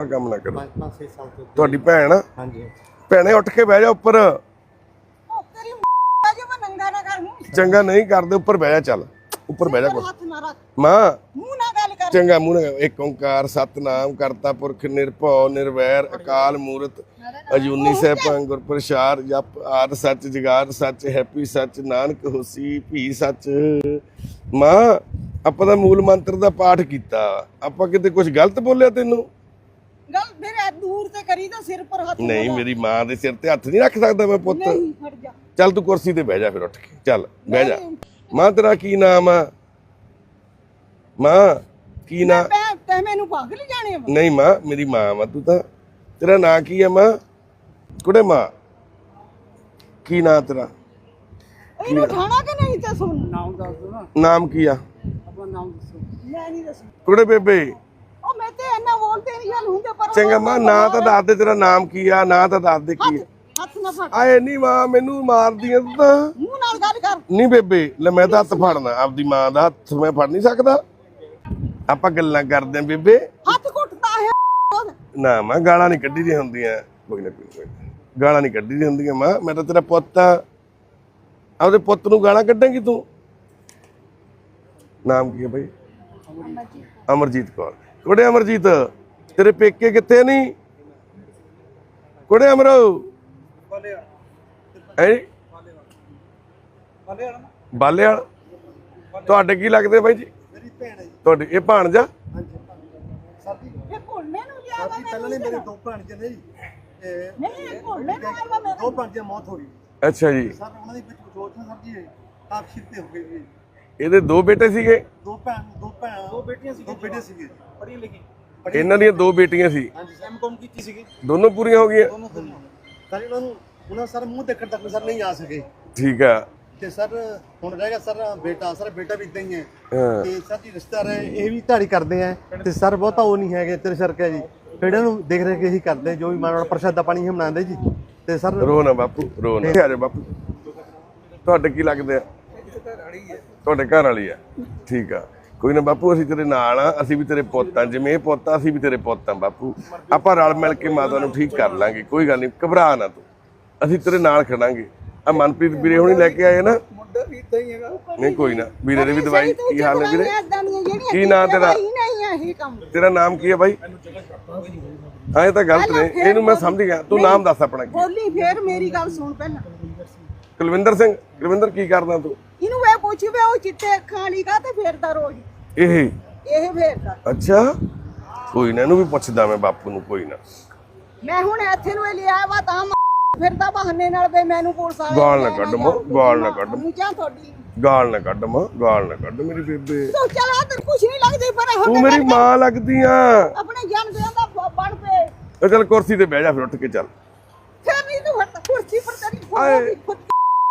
ਕੰਮ ਨਾ ਕਰੋ। ਸਾਲ ਤੋਂ ਤੁਹਾਡੀ ਭੈਣ? ਹਾਂਜੀ। ਭੈਣੇ ਉੱਠ ਕੇ ਬਹਿ ਜਾ ਉੱਪਰ। ਉਹ ਤੇਰੀ ਮਾਂ ਜੇ ਮੈਂ ਨੰਗਾ ਨਾ ਕਰ ਮੂੰਹ ਚੰਗਾ ਨਹੀਂ ਕਰਦੇ ਉੱਪਰ ਬਹਿ ਜਾ ਚੱਲ। ਉੱਪਰ ਬਹਿ ਜਾ ਤੇ ਕੋਲ ਹੱਥ ਨਾ ਰੱਖ। ਮਾਂ। ਮੂੰਹ ਨਾਲ ਗੱਲ ਕਰ। ਚੰਗਾ ਮੂੰਹ ਨਾਲ ਇੱਕ ਓੰਕਾਰ ਸਤਨਾਮ ਕਰਤਾ ਪੁਰਖ ਨਿਰਭਉ ਨਿਰਵੈਰ ਅਕਾਲ ਮੂਰਤ ਅਜੂਨੀ ਸਹਿਬੰ ਗੁਰ ਪ੍ਰਸਾਦ ਜਪ ਆਦ ਸੱਚ ਜਗਾਰ ਸੱਚ ਹੈਪੀ ਸੱਚ ਨਾਨਕ ਹੋਸੀ ਭੀ ਸੱਚ। ਮਾਂ ਆਪਾਂ ਦਾ ਮੂਲ ਮੰਤਰ ਦਾ ਪਾਠ ਕੀਤਾ। ਆਪਾਂ ਕਿਤੇ ਕੁਝ ਗਲਤ ਬੋਲਿਆ ਤੈਨੂੰ? ਗੱਲ ਮੇਰੇ ਦੂਰ ਤੇ ਕਰੀ ਤਾਂ ਸਿਰ ਪਰ ਹੱਥ ਨਾ ਨਹੀਂ। ਮੇਰੀ ਮਾਂ ਦੇ ਸਿਰ ਤੇ ਹੱਥ ਨਹੀਂ ਰੱਖ ਸਕਦਾ ਮੈਂ ਪੁੱਤ। ਨਹੀਂ ਹਟ ਜਾ। ਚੱਲ ਤੂੰ ਕੁਰਸੀ ਤੇ ਬਹਿ ਜਾ ਫਿਰ ਉੱਠ ਕੇ। ਚੱਲ ਬਹਿ ਜਾ। ਮਾਂ ਤੇਰਾ ਕੀ ਨਾਮ ਆ? ਮਾਂ ਕੀ ਨਾਮ ਤੈ ਮੈਨੂੰ ਪਾਗਲ ਜਾਣੇ ਵਾ ਨਹੀਂ ਮਾਂ ਮੇਰੀ ਮਾਂ ਵਾ ਤੂੰ ਤਾਂ। ਤੇਰਾ ਨਾਂ ਕੀ ਹੈ ਮਾਂ? ਕੁੜੇ ਮਾਂ। ਕੀ ਨਾਂ ਤੇਰਾ? ਇਹਨੂੰ ਠਾਣਾ ਕਿ ਨਹੀਂ ਤੇ ਸੁਣ? ਨਾਮ ਦੱਸ ਨਾ। ਨਾਮ ਕੀ ਆ? ਆਪਣਾ ਨਾਮ ਦੱਸੋ। ਮੈਂ ਨਹੀਂ ਦੱਸ ਕੁੜੇ ਬੇਬੇ। ਉਹ ਮੈਂ ਤੇ ਇੰਨਾ ਬੋਲਦੇ ਨਹੀਂ ਗੱਲ ਹੁੰਦੇ ਪਰ ਚੰਗਾ ਮਾਂ ਨਾਂ ਤਾਂ ਦੱਸ ਦੇ ਤੇਰਾ ਨਾਮ ਕੀ ਆ ਨਾਂ ਤਾਂ ਦੱਸ ਦੇ ਕੀ। ਆ ਹੱਥ ਨਾ ਫੜ। ਆਏ ਨਹੀਂ ਮਾਂ ਮੈਨੂੰ ਮਾਰਦੀ ਐ ਤੂੰ। ਮੂੰਹ ਨਾਲ ਗੱਲ ਕਰ। ਨਹੀਂ ਬੇਬੇ ਲੈ ਮੈਂ ਤਾਂ ਹੱਥ ਫੜਨਾ ਆਪਦੀ ਮਾਂ ਦਾ ਹੱਥ ਮੈਂ ਫੜ ਨਹੀਂ ਸਕਦਾ। ਆਪਾਂ ਗੱਲਾਂ ਕਰਦੇ ਆਂ ਬੇਬੇ। ਹੱਥ ਘੁੱਟਦਾ ਹੈ। ਨਾ ਮਾਂ ਗਾਲਾਂ ਨਹੀਂ ਕੱਢੀ ਦੀਆਂ ਹੁੰਦੀਆਂ। ਕੋਈ ਨਾ। ਗਾਲਾਂ ਨਹੀਂ ਕੱਢੀ ਦੀਆਂ ਹੁੰਦੀਆਂ ਮਾਂ ਮੈਂ ਤਾਂ ਤੇਰਾ ਪੁੱਤ ਆ। ਆਪਦੇ ਪੁੱਤ ਨੂੰ ਗਾਲਾਂ ਕੱਢੇਂਗੀ ਤੂੰ? ਨਾਮ ਕੀ ਹੈ ਭਾਈ ਅਮਰਜੀਤ ਕੌਰ। ਕੁੜੇ ਅਮਰਜੀਤ ਤੇਰੇ ਪੇਕੇ ਕਿੱਥੇ ਨਹੀਂ ਕੁੜੇ ਅਮਰੋ। ਹੈ? ਬਾਲੇਵਾਲ ਤੁਹਾਡੇ ਕੀ ਲੱਗਦੇ ਬਾਈ ਜੀ? ਮੇਰੀ ਭੈਣ ਹੈ ਜੀ। ਤੁਹਾਡੇ ਇਹ ਭਾਣਜਾ? ਹਾਂਜੀ ਸਾਡੀ ਇਹ ਘੋਲਣੇ ਨੂੰ ਵਾ ਸਾਡੀ ਪਹਿਲਾਂ ਨੇ ਮੇਰੇ ਦੋ ਭੈਣ ਜੀ। ਨੇ ਜੀ ਨਹੀਂ ਇਹ ਘੋਲਣੇ ਨੂੰ ਆਇਆ ਵਾ ਮੇਰੇ ਦੋ ਭੈਣ ਦੀ ਮੌਤ ਹੋ ਗਈ। ਅੱਛਾ ਜੀ। ਸਰ ਉਹਨਾਂ ਦੇ ਵਿੱਚ ਸੋਚਣਾ ਸਰ ਜੀ ਆਪ ਸ਼ਿਫਤੇ ਹੋ ਗਏ ਜੀ। ਇਹਦੇ ਦੋ ਬੇਟੇ ਸੀਗੇ? ਦੋ ਭੈਣ ਦੋ ਭੈਣ। ਦੋ ਬੇਟੀਆਂ ਸੀ ਦੋ ਬੇਟੇ ਸੀਗੇ ਪੜ੍ਹੀ ਲਿਖੀ ਇਹਨਾਂ ਦੀਆਂ ਦੋ ਬੇਟੀਆਂ ਸੀ। ਹਾਂਜੀ ਐਮਕॉम ਕੀਤੀ ਸੀਗੀ। ਦੋਨੋਂ ਪੂਰੀਆਂ ਹੋ ਗਈਆਂ? ਦੋਨੋਂ ਦੋਨੋਂ ਸਰ ਇਹਨਾਂ ਨੂੰ ਉਹਨਾਂ ਸਰ ਮੂੰਹ ਦੇਖਣ ਤੱਕ ਸਰ ਨਹੀਂ ਆ ਸਕੇ। ਠੀਕ ਆ। ਤੇ ਸਰ ਹੁਣ ਰਹਿ ਗਿਆ ਸਰ ਬੇਟਾ ਸਰ ਬੇਟਾ ਵੀ ਇਦਾਂ ਹੀ ਹੈ। ਹਾਂ। ਤੇ ਸਰ ਜੀ ਰਿਸ਼ਤੇਦਾਰ ਹੈ ਇਹ ਵੀ ਧਾੜੀ ਕਰਦੇ ਆ ਤੇ ਸਰ ਬਹੁਤਾ ਉਹ ਨਹੀਂ ਹੈਗੇ ਤੇਰੇ ਸਰਕਾ ਜੀ। ਇਹਨਾਂ ਨੂੰ ਦੇਖ ਰਹੇ ਕਿ ਇਹੀ ਕਰਦੇ ਜੋ ਵੀ ਮਾਨਵ ਪ੍ਰਸ਼ਾਦਾ ਪਾਣੀ ਹੀ ਬਣਾਉਂਦੇ ਜੀ। ਤੇ ਸਰ ਰੋ ਨਾ ਬਾਪੂ ਰੋ ਨਾ। ਆ ਜਾ ਬਾਪੂ। ਤੁਹਾਡੇ ਕੀ ਲੱਗਦੇ ਆ? ਤੁਹਾਡੇ ਘਰ ਵਾਲੀ ਆ। ਠੀਕ ਆ। ਕੋਈ ਨਾ ਬਾਪੂ ਅਸੀਂ ਤੇਰੇ ਨਾਲ ਆ। ਅਸੀਂ ਵੀ ਤੇਰੇ ਪੁੱਤ ਆ। ਜਿਵੇਂ ਇਹ ਪੁੱਤ ਆ ਅਸੀਂ ਵੀ ਤੇਰੇ ਪੁੱਤ ਆ ਬਾਪੂ। ਆਪਾਂ ਰਲ ਮਿਲ ਕੇ ਮਾਤਾ ਨੂੰ ਠੀਕ ਕਰ ਲਾਂਗੇ। ਕੋਈ ਗੱਲ ਨਹੀਂ ਘਬਰਾ ਨਾ ਤੂੰ। ਅਸੀਂ ਤੇਰੇ ਨਾਲ ਖੜਾਂਗੇ। ਆ ਮਨਪ੍ਰੀਤ ਵੀਰੇ ਹੁਣੀ ਲੈ ਕੇ ਆਏ ਨਾ। ਮੁੰਡਾ ਵੀ ਇਦਾਂ ਹੀ ਹੈਗਾ। ਨਹੀਂ ਕੋਈ ਨਾ। ਵੀਰੇ ਦੀ ਵੀ ਦਵਾਈ ਕੀ ਹਾਲ ਹੈ ਵੀਰੇ? ਕੀ ਨਾਂ ਤੇਰਾ? ਇਹ ਤੇਰਾ ਨਾਮ ਕੀ ਹੈ ਬਾਈ? ਐ ਤਾਂ ਗਲਤ ਨੇ। ਇਹਨੂੰ ਮੈਂ ਸਮਝ ਗਿਆ। ਤੂੰ ਨਾਮ ਦੱਸ ਆਪਣਾ ਕੀ ਬੋਲੀ ਫੇਰ ਮੇਰੀ ਗੱਲ ਸੁਣ ਪਹਿਲਾਂ। ਕੁਲਵਿੰਦਰ ਸਿੰਘ। ਕੁਲਵਿੰਦਰ ਕੀ ਕਰਦਾ ਤੂੰ? ਇਹਨੂੰ ਇਹ ਪੁੱਛ ਵੀ ਉਹ ਚਿੱਟੇ ਅੱਖਾਂ ਵਾਲੀ ਕਾ ਤੇ ਫੇਰਦਾ ਰੋਜ਼? ਇਹ? ਇਹ ਫੇਰਦਾ। ਅੱਛਾ। ਕੋਈ ਨਾ ਇਹਨੂੰ ਵੀ ਪੁੱਛਦਾ ਮੈਂ ਬਾਪੂ ਨੂੰ ਕੋਈ ਨਾ। ਮੈਂ ਹੁਣ ਇੱਥੇ ਨੂੰ ਇਹ ਲਿਆ ਵਾ ਤਾਂ ਮ- ਫਿਰਦਾ ਬਹਾਨੇ ਨਾਲ ਵੀ ਮੈਨੂੰ ਪੁਲਿਸ ਵਾਲੇ ਗਾਲ ਨਾ ਕੱਢ। ਮੋ ਗਾਲ ਨਾ ਕੱਢ। ਕਿਆ ਤੁਹਾਡੀ। ਗਾਲ ਨਾ ਕੱਢ ਮਾਂ ਗਾਲ ਨਾ ਕੱਢ ਮੇਰੀ ਬੇਬੇ। ਤੂੰ ਚਲਾ ਤੇ ਕੁਛ ਨਹੀਂ ਲੱਗਦੀ ਪਰ ਹੁਣ ਤੂੰ ਮੇਰੀ ਮਾਂ ਲੱਗਦੀ ਆ। ਆਪਣੇ ਜਨ ਦੇ ਦਾ ਬ- ਬਣ ਪਏ। ਚੱਲ ਕੁਰਸੀ ਤੇ ਬਹਿ ਜਾ ਫਿਰ ਉੱਠ ਕੇ ਚੱਲ। ਫਿਰ ਨਹੀਂ ਤੂੰ ਹਟ ਕੁਰਸੀ ਪਰ ਤੇਰੀ ਆਏ। ਫੋਟੋ ਵੀ ਖੁਦ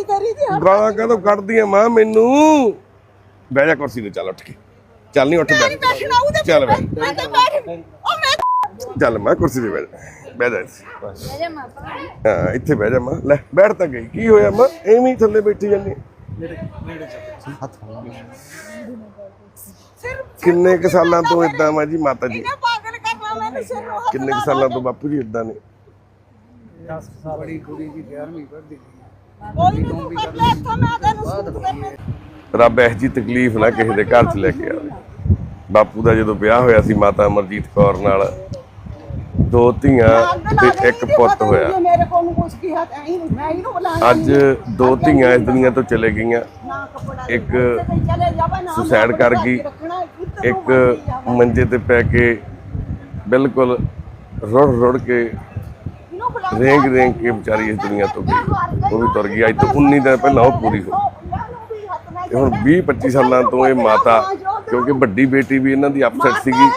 ਕਰੀ ਦੀ ਹਟ ਗਾਲਾਂ ਕਦੋਂ ਕੱਢਦੀ ਆ ਮਾਂ ਮੈਨੂੰ? ਬਹਿ ਜਾ ਕੁਰਸੀ ਤੇ ਚੱਲ ਉੱਠ ਕੇ। ਚੱਲ ਨਹੀਂ ਉੱਠ ਨਹੀਂ ਬੈ ਬੈਠਣਾ ਉਹਦੇ ਚੱਲ ਬੈ ਮੈਂ ਤੇ ਬੈਠ ਉਹ ਮੈਂ ਚੱਲ ਮਾਂ ਕੁਰਸੀ ਤੇ ਬਹਿ ਜਾ। ਬਹਿ ਜਾ ਇੱਥੇ। ਹਾਂ ਇੱਥੇ ਬਹਿ ਜਾ ਮਾਂ। ਲੈ ਬੈਠ ਤਾਂ ਗਈ। ਕੀ ਹੋਇਆ ਮਾਂ? ਐਵੇਂ ਹੀ ਥੱਲੇ ਬੈਠੀ ਜਾਂਦੀ। ਸਿਰ ਕਿੰਨੇ ਕੁ ਸਾਲਾਂ ਤੋਂ ਇਦਾਂ ਵਾ ਜੀ ਮਾਤਾ ਜੀ? ਇਹਨੇ ਪਾਗਲ ਕਰਨਾ ਮੈਨੂੰ ਸਿਰ ਨੂੰ ਹੱਥ ਕਿੰਨੇ ਕੁ ਸਾਲਾਂ ਤੋਂ। ਬਾਪੂ ਜੀ ਇਦਾਂ ਨੇ? 10 ਸਾਲ ਬੜੀ ਕੁੜੀ ਦੀ 11ਵੀਂ ਪੜ੍ਹਦੀ ਕੋਈ ਨਹੀਂ ਤੂੰ ਕਰ ਲੈ ਇੱਥੋਂ ਮੈਂ ਤੈਨੂੰ ਸੂਟ ਕਰਨੇ ਰੱਬ ਇਹ ਜੀ ਤਕਲੀਫ ਨਾ ਕਿਸੇ ਦੇ ਘਰ 'ਚ ਲੈ ਕੇ ਆਵੇ। ਬਾਪੂ ਦਾ ਜਦੋਂ ਵਿਆਹ ਹੋਇਆ ਸੀ ਮਾਤਾ ਅਮਰਜੀਤ ਕੌਰ ਨਾਲ ਦੋ ਧੀਆਂ ਤੇ ਇੱਕ ਪੁੱਤ ਹੋਇਆ। ਮੇਰੇ ਕੋਲ ਨੂੰ ਕੁਛ ਕਿਹਾ ਤਾਂ ਹੀ ਨਹੀਂ ਮੈਂ ਇਹਨੂੰ ਬੁਲਾਇਆ ਅੱਜ ਦੋ ਧੀਆਂ ਇਸ ਦੁਨੀਆ ਤੋਂ ਚਲੇ ਗਈਆਂ। ਇੱਕ ਸੁਸਾਈਡ ਕਰ ਗਈ। ਇੱਕ ਮੰਜੇ ਤੇ ਪੈ ਕੇ ਬਿਲਕੁਲ ਰੁੜ ਰੁੜ ਕੇ ਰੇਂਗ ਰੇਂਗ ਕੇ ਵਿਚਾਰੀ ਇਸ ਦੁਨੀਆ ਤੋਂ ਗਈ ਉਹ ਵੀ ਤੁਰ ਗਈ। ਅੱਜ ਤੋਂ 19 ਦਿਨ ਪਹਿਲਾਂ ਉਹ ਪੂਰੀ ਹੋਈ। ਤੇ ਹੁਣ 20 25 ਸਾਲਾਂ ਤੋਂ ਇਹ ਮਾਤਾ ਕਿਉਂਕਿ ਵੱਡੀ ਬੇਟੀ ਵੀ ਇਹਨਾਂ ਦੀ ਅਪਸੈਟ ਸੀਗੀ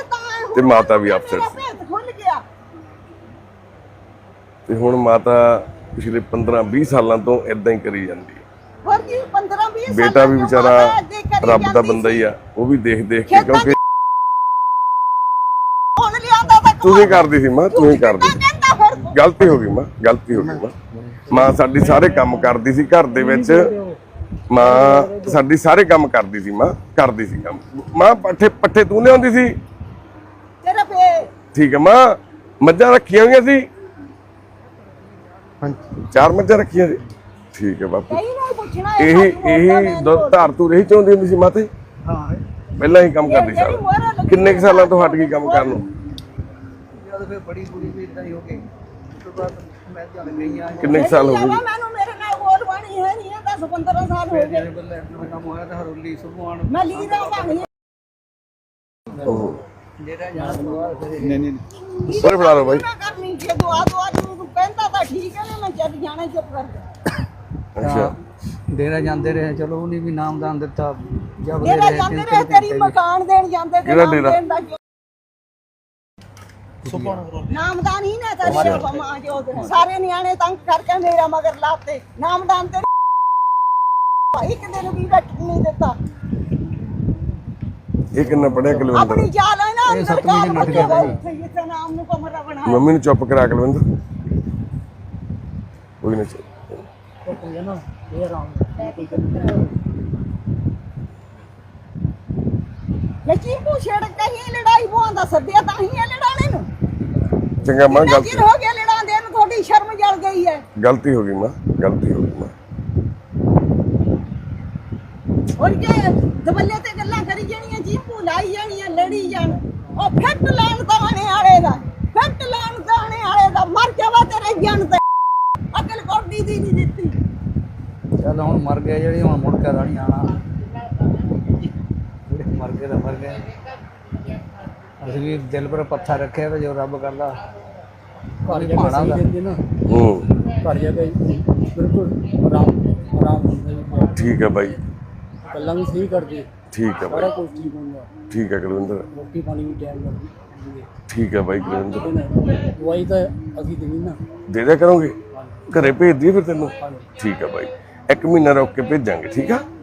ਤੇ ਮਾਤਾ ਵੀ ਅਪਸੈਟ ਸੀ। ਤੇ ਹੁਣ ਮਾਤਾ ਪਿਛਲੇ 15 20 ਸਾਲਾਂ ਤੋਂ ਇਦਾਂ ਹੀ ਕਰੀ ਜਾਂਦੀ ਹੈ। ਹੋਰ ਕੀ 15 20 ਬੇਟਾ ਵੀ ਵਿਚਾਰਾ ਰੱਬ ਦਾ ਬੰਦਾ ਹੀ ਆ ਉਹ ਵੀ ਦੇਖ ਦੇਖ ਕੇ ਕਿਉਂਕਿ ਹੁਣ ਲਿਆਂਦਾ ਤਾਂ ਤੂੰ ਹੀ ਕਰਦੀ ਸੀ ਮਾਂ ਤੂੰ ਹੀ ਕਰਦੀ ਗਲਤੀ ਹੋ ਗਈ ਮਾਂ ਗਲਤੀ ਹੋ ਗਈ ਮਾਂ। ਮਾਂ ਸਾਡੀ ਸਾਰੇ ਕੰਮ ਕਰਦੀ ਸੀ ਘਰ ਦੇ ਵਿੱਚ ਮਾਂ ਸਾਡੀ ਸਾਰੇ ਕੰਮ ਕਰਦੀ ਸੀ ਮਾਂ ਕਰਦੀ ਸੀ ਕੰਮ। ਮਾਂ ਪੱਠੇ ਪੱਠੇ ਤੂੰ ਲਿਆਉਂਦੀ ਸੀ? ਤੇਰਾ ਪੇ। ਠੀਕ ਹੈ ਮਾਂ ਮੱਝਾਂ ਰੱਖੀਆਂ ਹੋਈਆਂ ਸੀ? ਹਾਂਜੀ। ਚਾਰ ਮੱਝਾਂ ਰੱਖੀਆਂ ਸੀ? ਠੀਕ ਹੈ ਬਾਪੂ। ਇਹੀ ਇਹੀ ਦੁੱਧ ਧਾਰ ਤੂੰ ਰਹੀ ਚਾਹੁੰਦੀ ਹੁੰਦੀ ਸੀ ਮਾਤੇ ਹਾਂ। ਪਹਿਲਾਂ ਹੀ ਕੰਮ ਕਰਦੀ ਸਾਲ। ਕਿੰਨੇ ਕੁ ਸਾਲਾਂ ਤੋਂ ਹਟ ਗਈ ਕੰਮ ਕਰਨ ਨੂੰ? ਜਦ ਫਿਰ ਬੜੀ ਬੁਰੀ ਵੀ ਇਦਾਂ ਹੀ ਹੋ ਗਈ। ਮੈਂ ਚੱਲ ਗਈ ਆ ਕਿੰਨੇ ਕੁ ਸਾਲ ਹੋ ਗਏ? ਮੈਨੂੰ ਮੇਰੇ ਨਾਲ ਬੋਲ ਬਾਣੀ ਹੈ ਨਹੀਂ 10 15 ਸਾਲ ਹੋ ਗਏ। ਮੇਰੇ ਬੱਲੇ ਆਪਣਾ ਕੰਮ ਹੋਇਆ ਤਾਂ ਹਰੋਲੀ ਸੁਭਾਨ। ਮੈਂ ਲੀਰਾ ਬਾਣੀ ਉਹ ਜਿਹੜਾ ਜਾਣ ਤੋਂ ਫਿਰ ਨਹੀਂ ਨਹੀਂ ਸਾਰੇ ਫੜਾ ਲਓ ਬਾਈ। ਮੈਂ ਕਰਨੀ ਜੇ ਦੁਆ ਦੁਆ ਨੂੰ ਕਹਿੰਦਾ ਤਾਂ ਠੀਕ ਹੈ ਨਾ ਮੈਂ ਚੱਲ ਜਾਣਾ ਚੁੱਪ ਕਰ ਅੱਛਾ। ਡੇਰਾ ਜਾਂਦੇ ਰਹੇ ਚਲੋ ਉਹਨੇ ਵੀ ਨਾਮਦਾਨ ਦਿੱਤਾ ਜਬ ਡੇਰਾ ਜਾਂਦੇ ਰਹੇ ਤੇਰੀ ਮਕਾਨ ਦੇਣ ਜਾਂਦੇ ਤੇ ਕਿਹੜਾ ਨਾਮ ਡੇਰਾ? ਦੇਣ ਦਾ ਨਾਮਦਾਨ ਹੀ ਨਾ ਕਰੀ ਆਪਾਂ ਮਾਂ ਜੋ। ਸਾਰੇ ਨਿਆਣੇ ਤੰਗ ਕਰਕੇ ਮੇਰਾ ਮਗਰ ਲਾਤੇ। ਨਾਮਦਾਨ ਤੇ ਭਾਈ ਕਿਤੇ ਨੂੰ ਵੀ ਬੈਠ ਨਹੀਂ ਦਿੱਤਾ। ਇਹ ਕਿੰਨਾ ਪੜਿਆ ਕੁਲਵਿੰਦਰ? ਆਪਣੀ ਜਾਲ ਹੈ ਨਾ ਇਹ ਅੰਦਰ ਨੱਠ ਬੱਚੇ ਉੱਥੇ ਜਿੱਥੇ ਨਾਮ ਨੂੰ ਕਮਰਾ ਬਣਾਇਆ ਮੰਮੀ ਨੂੰ ਚੁੱਪ ਕਰਾ ਕੁਲਵਿੰਦਰ। ਕੋਈ ਨਾ ਚੱਲ। ਯਕੀ ਪੁੱਛੜ ਕਹੀਂ ਲੜਾਈ ਪਵਾਉਂਦਾ ਸੱਦਿਆ ਤਾਂ ਹੀ ਹੈ ਲੜਾਣੇ ਨੂੰ। ਚੰਗਾ ਮਾਂ ਗਲਤੀ। ਹੋ ਗਿਆ ਲੜਾਉਂਦੇ ਨੂੰ ਤੁਹਾਡੀ ਸ਼ਰਮ ਜਲ ਗਈ ਹੈ। ਗਲਤੀ ਹੋ ਗਈ ਮਾਂ ਗਲਤੀ ਹੋ ਗਈ ਮਾਂ। ਹੋਰ ਕੇ ਦਬੱਲੇ ਤੇ ਗੱਲਾਂ ਕਰੀ ਜਾਣੀਆਂ ਜੀ ਭੁਲਾਈ ਜਾਣੀਆਂ ਲੜੀ ਜਾਣ। ਉਹ ਫਿੱਟ ਲੈਣ ਤਾਣੇ ਵਾਲੇ ਦਾ ਫਿੱਟ ਲੈਣ ਤਾਣੇ ਵਾਲੇ ਦਾ ਮਰ ਜਾਵਾ ਤੇਰੇ ਜਣ ਤੇ। ਅਕਲ ਕੋਡੀ ਦੀ ਨਹੀਂ ਦਿੱਤੀ। ਚੱਲ ਹੁਣ ਮਰ ਗਏ ਜਿਹੜੇ ਹੁਣ ਮੁੜ ਕੇ ਨਹੀਂ ਆਣਾ ਮਰ ਤਾਂ ਮਰ ਗਏ। ਅਸੀਂ ਵੀ ਦਿਲ ਪਰ ਪੱਥਰ ਰੱਖਿਆ ਵਾ ਜੋ ਰੱਬ ਕਰਦਾ ਘਰ ਜਾ ਕੇ ਦਿੰਦੇ ਨਾ ਹੂੰ। ਘਰ ਜਾ ਕੇ ਬਿਲਕੁਲ ਆਰਾਮ ਆਰਾਮ ਹੁੰਦਾ ਠੀਕ ਹੈ ਬਾਈ। ਗੱਲਾਂ ਵੀ ਸਹੀ ਕਰਦੇ। ਠੀਕ ਹੈ ਬਾਈ। ਕੁਝ ਠੀਕ ਹੁੰਦਾ। ਠੀਕ ਹੈ ਕੁਲਵਿੰਦਰ ਰੋਟੀ ਪਾਣੀ ਵੀ ਟਾਈਮ ਲੱਗਦੀ ਠੀਕ ਹੈ ਬਾਈ ਕੁਲਵਿੰਦਰ ਦਵਾਈ ਤਾਂ ਅਸੀਂ ਦੇਣੀ ਨਾ। ਦੇ ਦਿਆ ਕਰੋਗੇ? ਘਰੇ ਭੇਜ ਦਈਏ ਫਿਰ ਤੈਨੂੰ? ਠੀਕ ਹੈ ਬਾਈ। ਇੱਕ ਮਹੀਨਾ ਰੁਕ ਕੇ ਭੇਜਾਂਗੇ ਠੀਕ ਆ?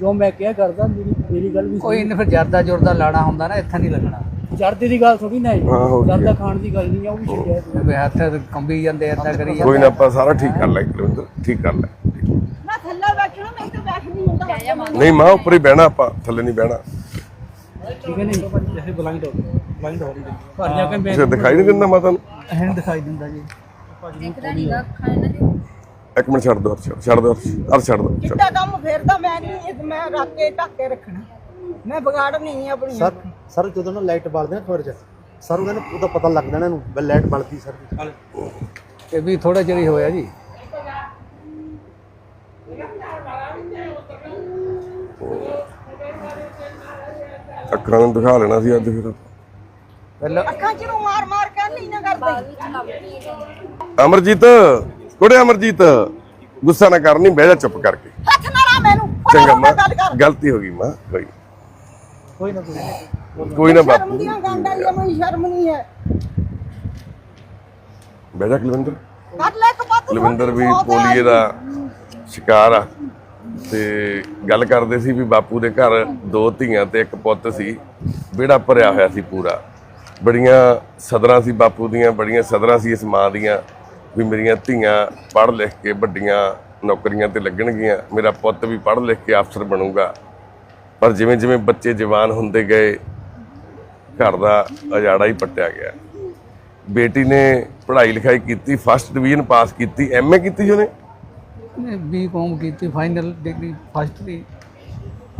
ਜੋ ਮੈਂ ਕਿਹਾ ਕਰਦਾ ਮੇਰੀ ਮੇਰੀ ਗੱਲ ਵੀ ਕੋਈ ਨਹੀਂ ਫਿਰ ਜਰਦਾ ਜੁਰਦਾ ਲਾਣਾ ਹੁੰਦਾ ਨਾ ਇੱਥੇ ਨਹੀਂ ਲੱਗਣਾ। ਜਰਦੇ ਦੀ ਗੱਲ ਥੋੜੀ ਨਾ ਹੈ। ਹਾਂ ਹੋ ਗਿਆ ਜਰਦਾ ਖਾਣ ਦੀ ਗੱਲ ਨਹੀਂ ਆ ਉਹ ਵੀ ਛੱਡਿਆ ਵੀ ਹੱਥ ਕੰਬੀ ਜਾਂਦੇ ਏਦਾਂ ਕਰੀ ਕੋਈ ਨਾ ਆਪਾਂ ਸਾਰਾ ਠੀਕ ਕਰ ਲੈ ਕੁਲਵਿੰਦਰ ਠੀਕ ਕਰ ਲੈ। ਮੈਂ ਥੱਲੇ ਬੈਠਣਾ ਮੈਂ ਤਾਂ ਬੈਠ ਨਹੀਂ ਹੁੰਦਾ। ਨਹੀਂ ਮਾਂ ਉੱਪਰ ਹੀ ਬਹਿਣਾ ਆਪਾਂ ਥੱਲੇ ਨਹੀਂ ਬਹਿਣਾ। ਠੀਕ ਹੈ ਨਹੀਂ? ਜੈਸੇ ਬਲਾਈਂਡ ਹੋ ਬਲਾਈਂਡ ਹੋ ਹੈ ਘਰ ਜਾ ਕੇ ਮੈਂ ਤੁਸੀਂ ਦਿਖਾਈ ਨਹੀਂ ਦਿੰਦਾ ਮਾਤਾ ਨੂੰ। ਨਹੀਂ ਦਿਖਾਈ ਦਿੰਦਾ ਜੀ। ਇੱਕ ਮਿੰਟ ਛੱਡ ਦੋ ਅਰ ਛੱਡ ਦੋ ਅਰ ਛੱਡ ਦੋ ਕਿੱਦਾਂ ਕੰਮ ਫੇਰਦਾ ਮੈਂ ਨਹੀਂ ਇਹ ਮੈਂ ਰੱਖ ਕੇ ਢੱਕ ਕੇ ਰੱਖਣਾ। ਮੈਂ ਵਿਗਾੜ ਨਹੀਂ ਆਪਣੀ ਸਰ ਸਰ ਜਦੋਂ ਨਾ ਲਾਈਟ ਬਲਦੇ ਨਾ ਥੋੜੇ ਜਿਹਾ ਸਰ ਉਹਨਾਂ ਨੂੰ ਉਹਦਾ ਪਤਾ ਲੱਗ ਜਾਣਾ ਇਹਨੂੰ ਵੀ ਲਾਈਟ ਬਲਦੀ ਸਰ ਦੀ। ਇਹ ਵੀ ਥੋੜਾ ਚਿਰ ਹੀ ਹੋਇਆ ਜੀ। ਅੱਖਾਂ ਨੂੰ ਦਿਖਾ ਲੈਣਾ ਸੀ ਅੱਜ ਫਿਰ। ਪਹਿਲਾਂ ਅੱਖਾਂ ਚ ਨੂੰ ਮਾਰ ਮਾਰ ਕੇ ਨਹੀਂ ਨਾ ਕਰਦੇ। ਅਮਰਜੀਤ! ਕੁੜੇ ਅਮਰਜੀਤ ਗੁੱਸਾ ਨਾ ਕਰਨੀ ਬਹਿ ਜਾ ਚੁੱਪ ਕਰਕੇ। ਹੱਥ ਨਾ ਲਾ ਮੈਨੂੰ ਚੰਗਾ ਮਾਂ ਗਲਤੀ ਹੋ ਗਈ ਮਾਂ ਕੋਈ ਕੋਈ ਨਾ ਕੋਈ ਕੋਈ ਨਾ ਸ਼ਰਮ ਬਾਪੂ ਸ਼ਰਮ ਨਹੀਂ ਹੈ। ਬਹਿ ਜਾ ਕੁਲਵਿੰਦਰ। ਕਰ ਲੈ ਇੱਕ ਪੱਤ ਕੁਲਵਿੰਦਰ ਵੀ ਪੋਲੀਏ ਦਾ ਸ਼ਿਕਾਰ ਆ। ਤੇ ਗੱਲ ਕਰਦੇ ਸੀ ਵੀ ਬਾਪੂ ਦੇ ਘਰ ਦੋ ਧੀਆਂ ਤੇ ਇੱਕ ਪੁੱਤ ਸੀ। ਵਿਹੜਾ ਭਰਿਆ ਹੋਇਆ ਸੀ ਪੂਰਾ। ਬੜੀਆਂ ਸਦਰਾਂ ਸੀ ਬਾਪੂ ਦੀਆਂ ਬੜੀਆਂ ਸਦਰਾਂ ਸੀ ਇਸ ਮਾਂ ਦੀਆਂ। ਵੀ ਮੇਰੀਆਂ ਧੀਆਂ ਪੜ੍ਹ ਲਿਖ ਕੇ ਵੱਡੀਆਂ ਨੌਕਰੀਆਂ ਤੇ ਲੱਗਣਗੀਆਂ ਮੇਰਾ ਪੁੱਤ ਵੀ ਪੜ੍ਹ ਲਿਖ ਕੇ ਅਫਸਰ ਬਣੂਗਾ। ਪਰ ਜਿਵੇਂ ਜਿਵੇਂ ਬੱਚੇ ਜਵਾਨ ਹੁੰਦੇ ਗਏ ਘਰ ਦਾ ਅਜਾੜਾ ਹੀ ਪੱਟਿਆ ਗਿਆ। ਬੇਟੀ ਨੇ ਪੜ੍ਹਾਈ ਲਿਖਾਈ ਕੀਤੀ ਫਸਟ ਡਿਵੀਜ਼ਨ ਪਾਸ ਕੀਤੀ ਐਮਏ ਕੀਤੀ ਉਹਨੇ? ਬੀ ਕਾਮ ਕੀਤੀ ਫਾਈਨਲ ਡਿਗਰੀ ਫਸਟ ਦੀ।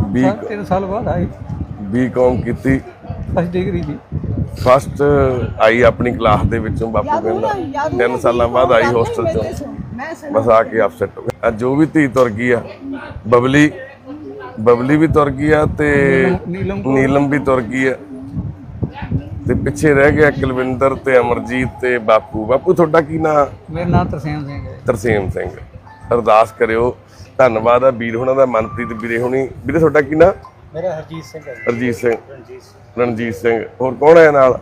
ਬੀ ਤਿੰਨ ਸਾਲ ਬਾਅਦ ਆਈ। ਬੀਕਾਮ ਕੀਤੀ। ਫਸਟ ਡਿਗਰੀ ਦੀ। ਫਸਟ ਆਈ ਆਪਣੀ ਕਲਾਸ ਦੇ ਵਿੱਚੋਂ ਬਾਪੂ ਕਹਿੰਦਾ ਤਿੰਨ ਸਾਲਾਂ ਬਾਅਦ ਆਈ ਹੋਸਟਲ ਚੋਂ। ਬਸ ਆ ਕੇ ਅਪਸੈਟ ਹੋ ਗਿਆ। ਜੋ ਵੀ ਧੀ ਤੁਰ ਗਈ ਆ ਬਬਲੀ ਬਬਲੀ ਵੀ ਤੁਰ ਗਈ ਆ ਤੇ ਨੀਲਮ ਵੀ ਤੁਰ ਗਈ ਆ। ਤੇ ਪਿੱਛੇ ਰਹਿ ਗਿਆ ਕੁਲਵਿੰਦਰ ਤੇ ਅਮਰਜੀਤ ਤੇ ਬਾਪੂ। ਬਾਪੂ ਤੁਹਾਡਾ ਕੀ ਨਾਂ? ਮੇਰਾ ਨਾਮ ਤਰਸੇਮ ਸਿੰਘ ਹੈ। ਤਰਸੇਮ ਸਿੰਘ। ਅਰਦਾਸ ਕਰਿਓ। ਧੰਨਵਾਦ ਆ ਵੀਰ ਹੁਣਾਂ ਦਾ ਮਨਪ੍ਰੀਤ ਵੀਰੇ ਹੁਣੀ। ਵੀਰੇ ਤੁਹਾਡਾ ਕੀ ਨਾਂ? ਮੇਰਾ ਹਰਜੀਤ ਸਿੰਘ ਹੈ ਰਣਜੀਤ ਸਿੰਘ। ਰਣਜੀਤ ਸਿੰਘ। ਹੋਰ ਕੌਣ ਹੈ ਨਾਲ?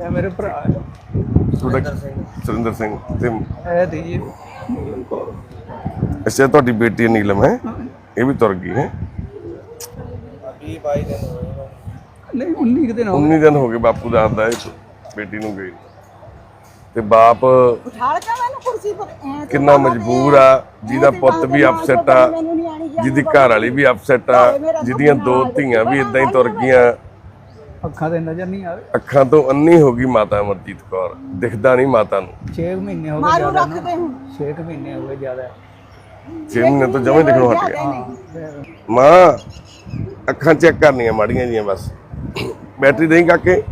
ਇਹ ਮੇਰੇ ਭਰਾ ਹੈ। ਤੁਹਾਡਾ ਸੁਰਿੰਦਰ ਸਿੰਘ। ਤੇ ਇਹ ਦੀ ਜੀ ਨੀਲਮ ਕੌਰ ਅੱਛਾ ਤੁਹਾਡੀ ਬੇਟੀ ਨੀਲਮ ਹੈ? ਇਹ ਵੀ ਤੁਰ ਗਈ ਹੈ? ਨਹੀਂ 19 ਕੁ ਦਿਨ ਹੋ 19 ਦਿਨ ਹੋ ਗਏ ਬਾਪੂ ਦਾ ਆਦਾ ਹੈ ਬੇਟੀ ਨੂੰ ਗਈ। ਤੇ ਬਾਪ ਉਠਾਲ ਕੇ ਮੈਨੂੰ ਕੁਰਸੀ ਪਰ ਐਂ ਤੇ ਕਿੰਨਾ ਮਜਬੂਰ ਆ ਜਿਹਦਾ ਪੁੱਤ ਵੀ ਅਪਸੈਟ ਆ ਜਿਹਦੀ ਘਰ ਵਾਲੀ ਵੀ ਅਪਸੈਟ ਆ ਜਿਹਦੀਆਂ ਦੋ ਧੀਆਂ ਵੀ ਇਦਾਂ ਹੀ ਤੁਰ ਗਈਆਂ। ਅੱਖਾਂ ਤੇ ਨਜ਼ਰ ਨਹੀਂ ਆਵੇ ਅੱਖਾਂ ਤੋਂ ਅੰਨੀ ਹੋ ਗਈ ਮਾਤਾ ਅਮਰਜੀਤ ਕੌਰ। ਦਿਖਦਾ ਨਹੀਂ ਮਾਤਾ ਨੂੰ। 6 ਮਹੀਨੇ ਹੋ ਗਏ ਮਾਰੂ ਜ਼ਿਆਦਾ ਰੱਖਦੇ ਹੁਣ। 6 ਮਹੀਨੇ ਹੋ ਗਏ ਜ਼ਿਆਦਾ। ਛੇ ਮਹੀਨੇ ਤੋਂ ਜਮੇ ਦਿਖਣੋਂ ਹਟ ਗਿਆ ਮਾਂ ਅੱਖਾਂ ਚੈੱਕ ਕਰਨੀਆਂ ਮਾੜੀਆਂ ਜੀਆਂ ਬਸ। ਬੈਟਰੀ ਦੇਈ ਕਾਕੇ?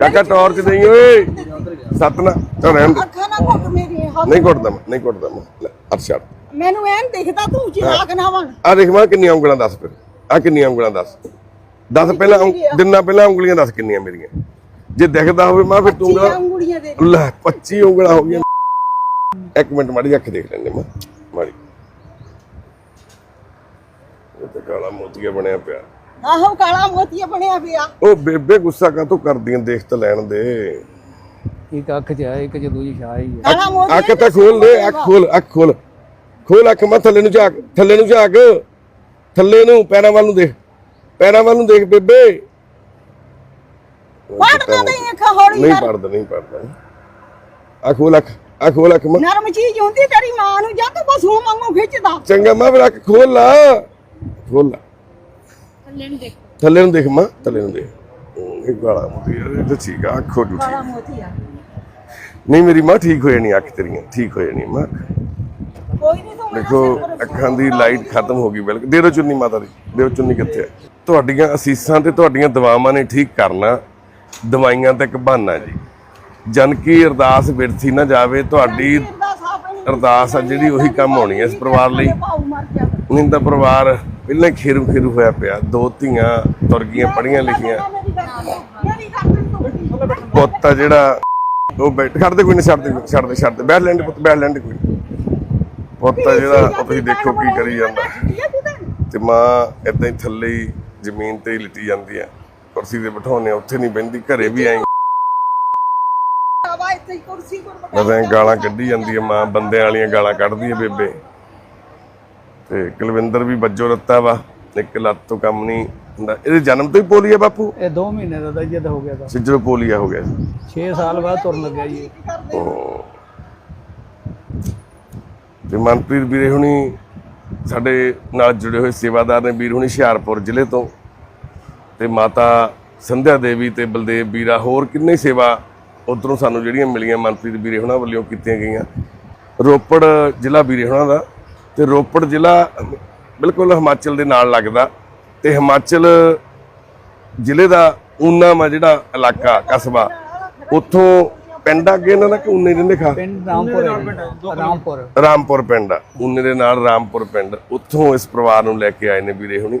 ਕਾਕਾ ਟਾਰਚ ਦੇਈ ਓਏ। ਸੱਤ ਨਾ ਚੱਲ ਰਹਿਣ ਦੇ। ਅੱਖਾਂ ਨਾ ਘੁੱਟ ਮੇਰੀ ਹੱਥ ਨਹੀਂ ਘੁੱਟਦਾ ਮੈਂ ਨਹੀਂ ਘੁੱਟਦਾ ਮੈਂ। ਛੱਡ। ਮੈਨੂੰ ਐਨ ਦਿਖਦਾ ਤੂੰ ਚਿਰਾਗ ਨਾ ਬਣ ਆ ਦੇਖ ਮਾਂ ਕਿੰਨੀਆਂ ਉਂਗਲਾਂ ਦੱਸ ਫਿਰ। ਆ ਕਿੰਨੀਆਂ ਉਂਗਲਾਂ ਦੱਸ। ਦੱਸ ਪਹਿਲਾਂ ਦਿਨਾਂ ਪਹਿਲਾਂ ਉਂਗਲੀਆਂ ਦੱਸ ਕਿੰਨੀਆਂ ਮੇਰੀਆਂ। ਜੇ ਦਿਖਦਾ ਹੋਵੇ ਮਾਂ ਫਿਰ ਤੂੰ ਉਂਗਲੀਆਂ ਦੇ ਲੈ 25 ਉਂਗਲਾਂ ਹੋ ਗਈਆਂ। ਇੱਕ ਮਿੰਟ ਮਾੜੀ ਅੱਖ ਦੇਖ ਲੈਂਦੇ ਮਾਂ। ਮਾੜੀ। ਇਹ ਤਾਂ ਕਾਲਾ ਮੋਤੀਆ ਬਣਿਆ ਪਿਆ। ਆਹੋ ਕਾਲਾ ਮੋਤੀਆ ਬਣਿਆ ਪਿਆ। ਉਹ ਬੇਬੇ ਗੁੱਸਾ ਕਾਤੋਂ ਕਰਦੀਆਂ ਦੇਖ ਤਾਂ ਲੈਣ ਦੇ। ਇੱਕ ਅੱਖ ਚ ਹੈ ਇੱਕ ਚ ਦੂਜੀ ਛਾਈ ਹੈ ਕਾਲਾ ਮੋਤੀਆ ਅੱਖ ਤਾਂ ਖੋਲ ਦੇ ਅੱਖ ਖੋਲ ਅੱਖ ਖੋਲ। ਖੋਲ ਅੱਖ ਮਾ ਥੱਲੇ ਨੂੰ ਝਾਕ ਥੱਲੇ ਨੂੰ ਝਾਕ। ਥੱਲੇ ਨੂੰ ਪੈਰਾਂ ਵੱਲ ਨੂੰ ਦੇਖ। ਪੈਰਾਂ ਵੱਲ ਨੂੰ ਦੇਖ ਬੇਬੇ। ਪੜਦਾ ਨਹੀਂ ਅੱਖਾਂ ਹੌਲੀ ਨਹੀਂ ਪੜਦਾ ਨਹੀਂ ਪੜਦਾ ਆ ਖੋਲ ਅੱਖ ਆ ਖੋਲ ਅੱਖ ਮਾ ਨਰਮ ਚੀਜ਼ ਹੁੰਦੀ ਤੇਰੀ ਮਾਂ ਨੂੰ ਜਾਂ ਤੂੰ ਬਸ ਹੂੰ ਮੰਗੂ ਖਿੱਚਦਾ। ਚੰਗਾ ਮੈਂ ਫਿਰ ਅੱਖ ਖੋਲ ਲਾ। ਖੋਲ ਲਾ। ਥੱਲੇ ਨੂੰ ਦੇਖ। ਮਾਂ ਥੱਲੇ ਨੂੰ ਦੇਖ। ਇਹ ਗਾਲਾ ਮੁੰਡੀ ਯਾਰ ਇਹ ਤਾਂ ਠੀਕ ਆ ਅੱਖ ਹੋ ਜੂ ਠੀਕ। ਮੋਤੀਆ ਨਹੀਂ ਮੇਰੀ ਮਾਂ ਠੀਕ ਹੋ ਜਾਣੀ ਅੱਖ ਤੇਰੀਆਂ ਠੀਕ ਹੋ ਜਾਣੀ ਮਾਂ। ਕੋਈ ਨਹੀਂ ਤੂੰ ਦੇਖੋ ਅੱਖਾਂ ਦੀ ਲਾਈਟ ਖਤਮ ਹੋ ਗਈ ਬਿਲਕੁਲ ਦੇ ਦਿਓ ਚੁੰਨੀ ਮਾਤਾ ਦੀ ਦਿਓ ਚੁੰਨੀ ਕਿੱਥੇ ਹੈ ਤੁਹਾਡੀਆਂ ਅਸੀਸਾਂ ਤੇ ਤੁਹਾਡੀਆਂ ਦੁਆਵਾਂ ਨੇ ਠੀਕ ਕਰਨਾ ਦਵਾਈਆਂ ਤਾਂ ਇੱਕ ਬਹਾਨਾ ਜੀ। ਜਨ ਕੀ ਅਰਦਾਸ ਵਿਰਥੀ ਨਾ ਜਾਵੇ ਤੁਹਾਡੀ ਅਰਦਾਸ ਆ ਜਿਹੜੀ ਉਹੀ ਕੰਮ ਹੋਣੀ ਹੈ ਇਸ ਪਰਿਵਾਰ ਲਈ। ਭਾਉ ਮਰ ਗਿਆ। ਨਹੀਂ ਤਾਂ ਪਰਿਵਾਰ ਪਹਿਲਾਂ ਖੇਰੂ ਖੇਰੂ ਹੋਇਆ ਪਿਆ ਦੋ ਧੀਆਂ ਤੁਰ ਗਈਆਂ ਪੜੀਆਂ ਲਿਖੀਆਂ। ਪੁੱਤ ਆ ਜਿਹੜਾ ਉਹ ਬੈਠ ਛੱਡ ਦੇ ਕੋਈ ਨਹੀਂ ਛੱਡ ਦੇ ਛੱਡ ਦੇ ਛੱਡ ਦੇ ਬੈਠ ਲੈਣ ਦੇ ਪੁੱਤ ਬੈਠ ਲੈਣ ਦੇ ਕੋਈ। ਪੁੱਤ ਆ ਜਿਹੜਾ ਉਹ ਤੁਸੀਂ ਦੇਖੋ ਕੀ ਕਰੀ ਜਾਂਦਾ। ਤੇ ਮਾਂ ਇਦਾਂ ਹੀ ਥੱਲੇ ਹੀ ਜ਼ਮੀਨ ਤੇ ਹੀ ਲਿਟੀ ਜਾਂਦੀ ਆ। ਕੁਰਸੀ ਤੇ ਬਿਠਾਉਨੇ ਉੱਥੇ ਨਹੀਂ ਬਹਿੰਦੀ ਘਰੇ ਵੀ ਐਂ ਬਾਬਾ ਇੱਥੇ ਕੁਰਸੀ ਪਰ ਬਿਠਾ ਗਾਲਾਂ ਕੱਢੀ ਜਾਂਦੀ ਆ ਮਾਂ ਬੰਦਿਆਂ ਵਾਲੀਆਂ ਗਾਲਾਂ ਕੱਢਦੀ ਆ ਬੇਬੇ। ਤੇ ਕੁਲਵਿੰਦਰ ਵੀ ਬੱਜੋ ਰੱਤਾ ਵਾ ਇੱਕ ਲੱਤ ਤੋਂ ਕੰਮ ਨਹੀਂ ਹੁੰਦਾ। ਇਹਦੇ ਜਨਮ ਤੋਂ ਹੀ ਪੋਲੀਆ ਬਾਪੂ? ਇਹ 2 ਮਹੀਨੇ ਦਾ ਤਾਂ ਜਦ ਹੋ ਗਿਆ ਤਾਂ। ਸਿੱਜਰ ਪੋਲੀਆ ਹੋ ਗਿਆ। ਸੀ 6 ਸਾਲ ਬਾਅਦ ਤੁਰਨ ਲੱਗਿਆ ਜੀ ਤੇ ਮਨਪ੍ਰੀਤ ਵੀਰੇ ਹੁਣੀ ਸਾਡੇ ਨਾਲ ਜੁੜੇ ਹੋਏ ਸੇਵਾਦਾਰ ਨੇ ਵੀਰ ਹੁਣੀ ਹੁਸ਼ਿਆਰਪੁਰ ਜ਼ਿਲ੍ਹੇ ਤੋਂ। ਤੇ ਮਾਤਾ ਸੰਧਿਆ ਦੇਵੀ ਤੇ ਬਲਦੇਵ ਵੀਰਾ ਹੋਰ ਕਿੰਨੇ ਸੇਵਾ ਉਧਰੋਂ ਸਾਨੂੰ ਜਿਹੜੀਆਂ ਮਿਲੀਆਂ ਮਨਪ੍ਰੀਤ ਵੀਰੇ ਹੁਣਾਂ ਵੱਲੋਂ ਕੀਤੀਆਂ ਗਈਆਂ। ਰੋਪੜ ਜ਼ਿਲ੍ਹਾ ਵੀਰੇ ਹੁਣਾਂ ਦਾ। ਤੇ ਰੋਪੜ ਜ਼ਿਲ੍ਹਾ ਬਿਲਕੁਲ ਹਿਮਾਚਲ ਦੇ ਨਾਲ ਲੱਗਦਾ ਤੇ ਹਿਮਾਚਲ ਜ਼ਿਲ੍ਹੇ ਦਾ ਊਨਾਮਾ ਜਿਹੜਾ ਇਲਾਕਾ ਕਸਬਾ ਉੱਥੋਂ ਪਿੰਡ ਅੱਗੇ ਇਹਨਾਂ ਦਾ ਕਿ ਊਨੇ ਰਹਿੰਦੇ ਖਾ? ਪਿੰਡ ਰਾਮਪੁਰ ਰਾਮਪੁਰ। ਰਾਮਪੁਰ ਪਿੰਡ ਆ ਊਨੇ ਦੇ ਨਾਲ ਰਾਮਪੁਰ ਪਿੰਡ। ਉੱਥੋਂ ਇਸ ਪਰਿਵਾਰ ਨੂੰ ਲੈ ਕੇ ਆਏ ਨੇ ਵੀਰੇ ਹੁਣੀ।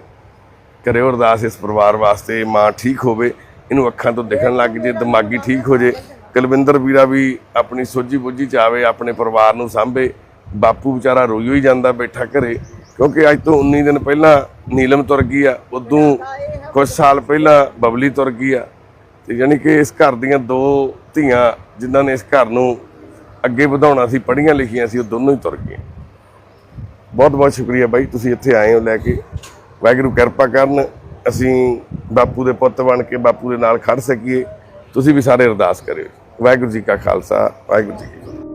ਕਰਿਓ ਅਰਦਾਸ ਇਸ ਪਰਿਵਾਰ ਵਾਸਤੇ ਮਾਂ ਠੀਕ ਹੋਵੇ ਇਹਨੂੰ ਅੱਖਾਂ ਤੋਂ ਦਿਖਣ ਲੱਗ ਜੇ ਦਿਮਾਗੀ ਠੀਕ ਹੋ ਜੇ। ਕੁਲਵਿੰਦਰ ਵੀਰਾ ਵੀ ਆਪਣੀ ਸੋਝੀ ਬੁੱਝੀ ਚ ਆਵੇ ਆਪਣੇ ਪਰਿਵਾਰ ਨੂੰ ਸਾਂਭੇ। ਬਾਪੂ ਵਿਚਾਰਾ ਰੋਈ ਹੋਈ ਜਾਂਦਾ ਬੈਠਾ ਘਰੇ, ਕਿਉਂਕਿ ਅੱਜ ਤੋਂ 19 ਦਿਨ ਪਹਿਲਾਂ ਨੀਲਮ ਤੁਰ ਗਈ ਆ, ਉਦੋਂ ਕੁਝ ਸਾਲ ਪਹਿਲਾਂ ਬਬਲੀ ਤੁਰ ਗਈ ਆ। ਤੇ ਯਾਨੀ ਕਿ ਇਸ ਘਰ ਦੀਆਂ ਦੋ ਧੀਆਂ ਜਿਨ੍ਹਾਂ ਨੇ ਇਸ ਘਰ ਨੂੰ ਅੱਗੇ ਵਧਾਉਣਾ ਸੀ, ਪੜ੍ਹੀਆਂ ਲਿਖੀਆਂ ਸੀ, ਉਹ ਦੋਨੋਂ ਹੀ ਤੁਰ ਗਈਆਂ। ਬਹੁਤ ਬਹੁਤ ਸ਼ੁਕਰੀਆ ਬਾਈ, ਤੁਸੀਂ ਇੱਥੇ ਆਏ ਹੋ ਲੈ ਕੇ। ਵਾਹਿਗੁਰੂ ਕਿਰਪਾ ਕਰਨ, ਅਸੀਂ ਬਾਪੂ ਦੇ ਪੁੱਤ ਬਣ ਕੇ ਬਾਪੂ ਦੇ ਨਾਲ ਖੜ ਸਕੀਏ। ਤੁਸੀਂ ਵੀ ਸਾਰੇ ਅਰਦਾਸ ਕਰਿਓ। ਵਾਹਿਗੁਰੂ ਜੀ ਕਾ ਖਾਲਸਾ, ਵਾਹਿਗੁਰੂ ਜੀ ਕੀ ਫਤਿਹ।